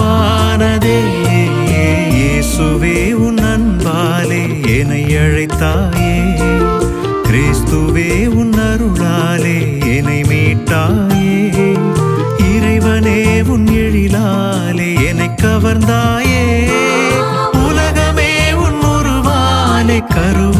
அன்பானதே இயேசுவே உன் அன்பாலே என்னை அழைத்தாயே. கிறிஸ்துவே உன் அருளாலே என்னை மீட்டாயே. இறைவனே உன் எழிலாலே என்னை கவர்ந்தாயே. உலகமே உன் உருவாலே கருவ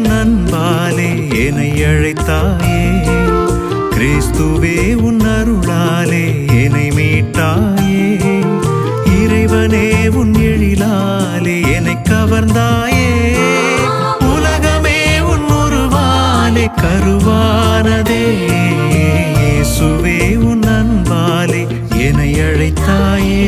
உன் அன்பாலே என்னை அழைத்தாயே. கிறிஸ்துவே உன் அருளாலே என்னை மீட்டாயே. இறைவனே உன் எழிலாலே என்னை கவர்ந்தாயே. உலகமே உன் உருவாலே கருவானதே. இயேசுவே உன் அன்பாலே என்னை அழைத்தாயே.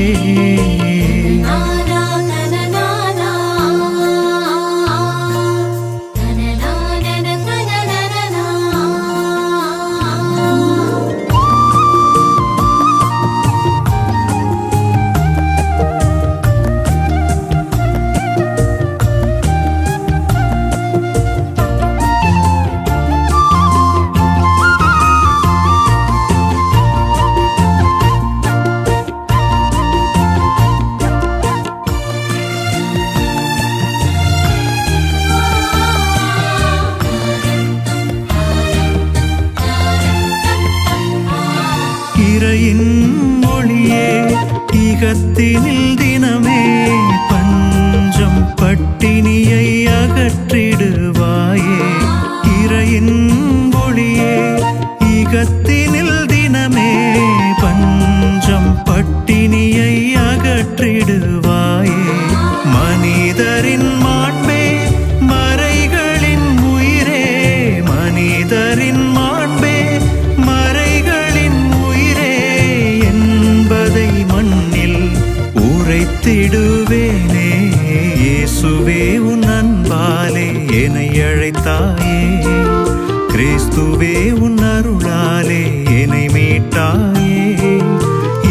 உன் அருளாலே என்னை மீட்டாயே.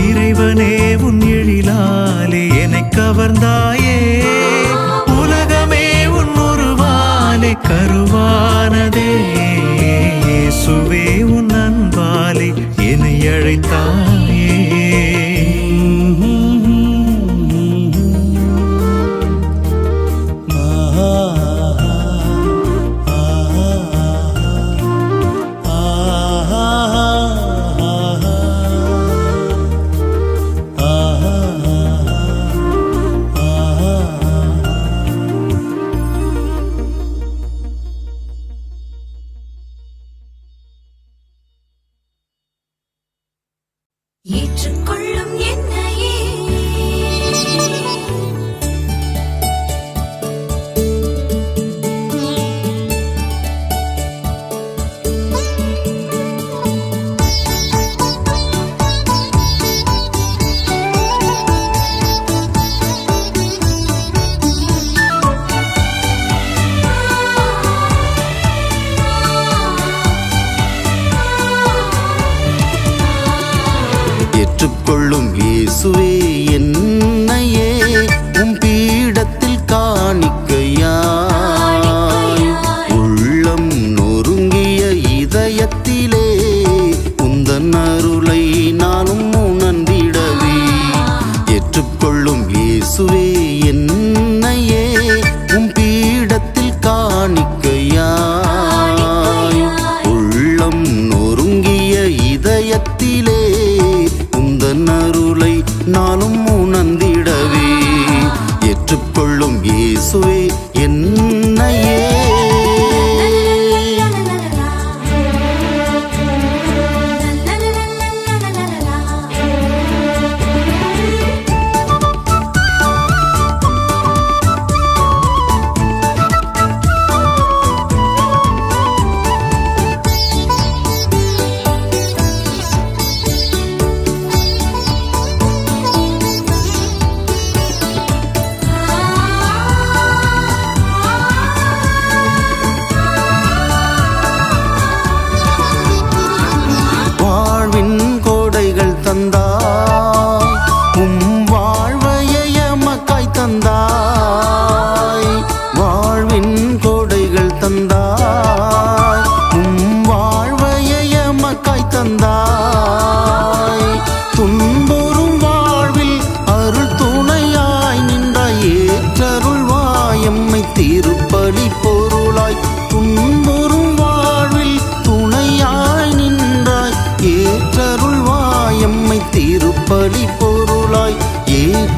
இறைவனே உன் எழிலாலே என்னை கவர்ந்தாய்.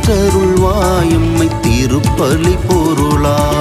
காத்தருள்வாயம்மை திருப்பலி பொருளா.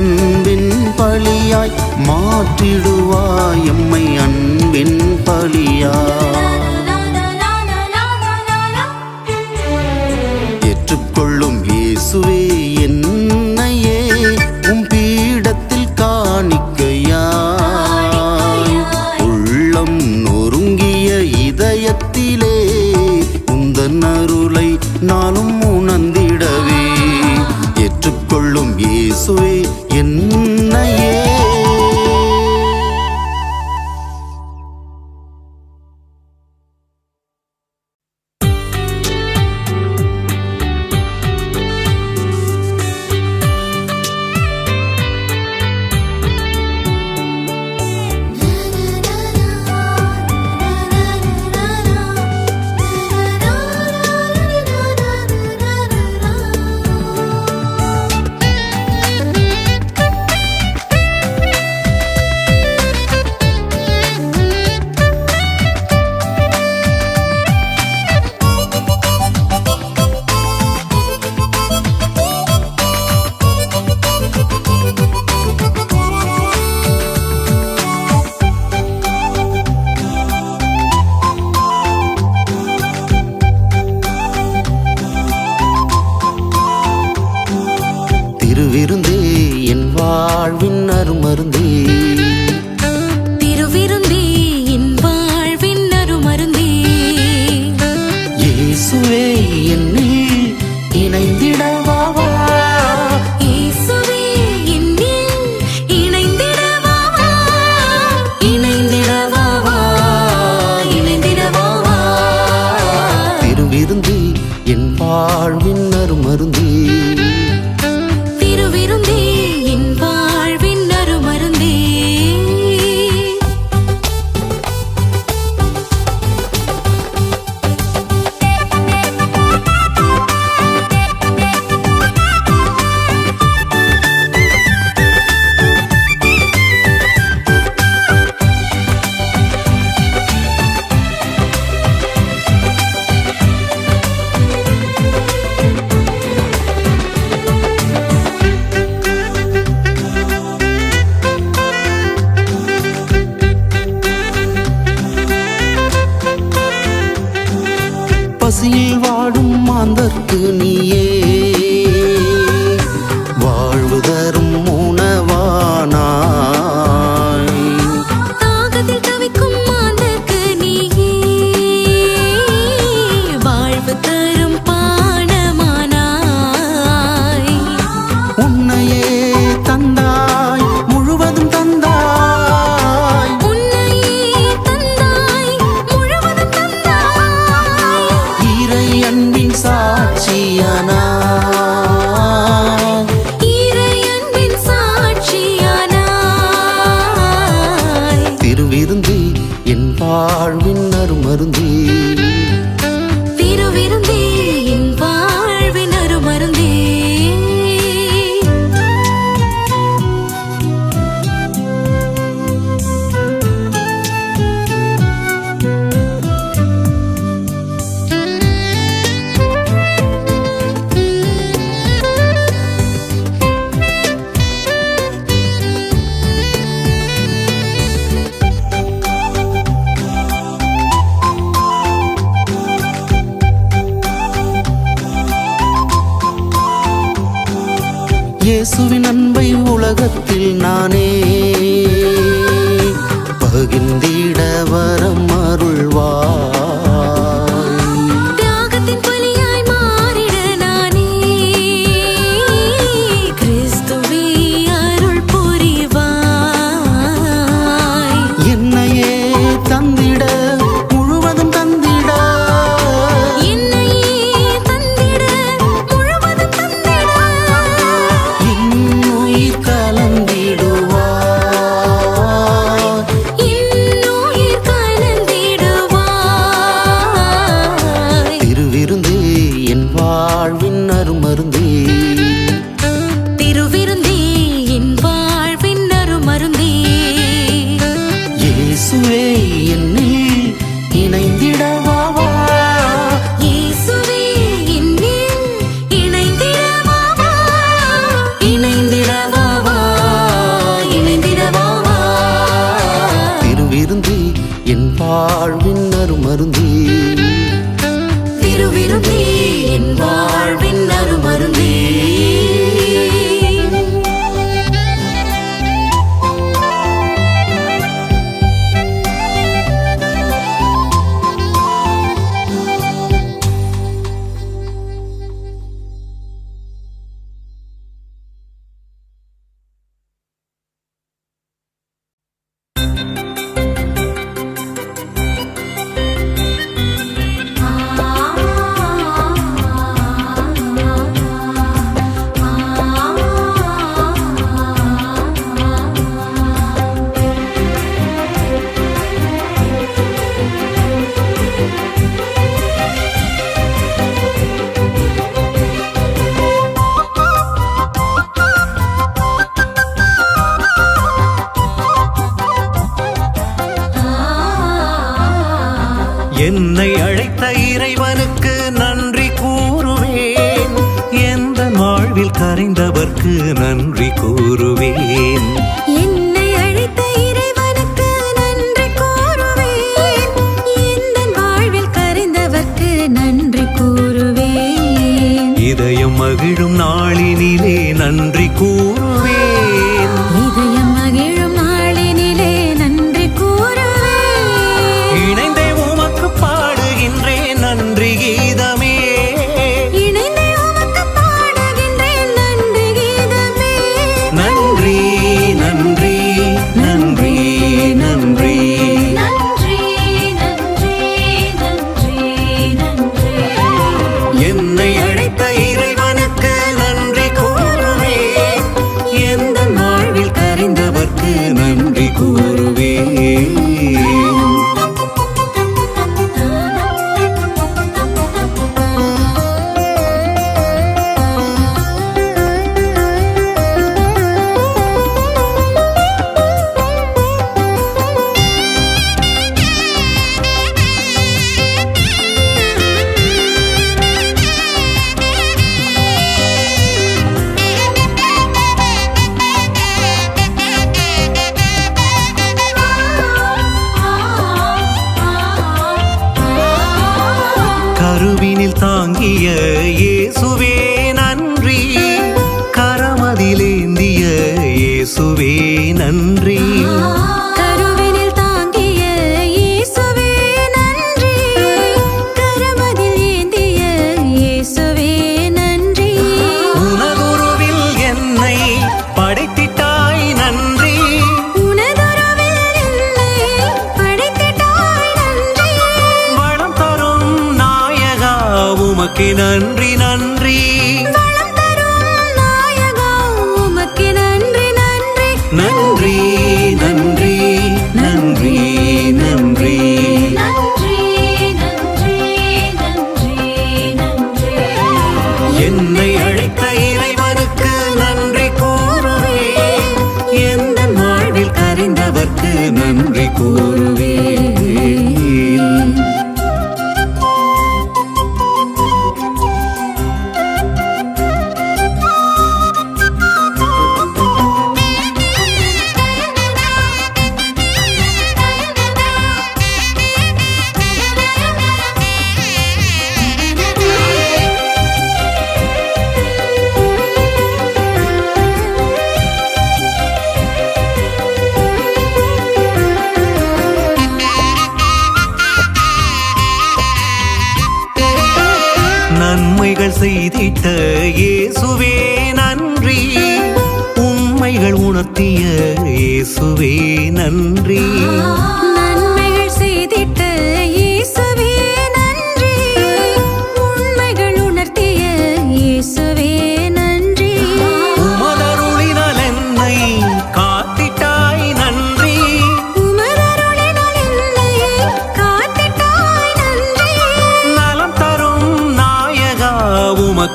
அன்பின் பழியாய் மாற்றிடுவாய் எம்மை அன்பின் பழியாய் இயேசுவின் அன்பை உலகத்தில் நானே. பகிர்ந்திட வரம் அருள்வார்.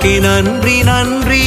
நன்றி நன்றி.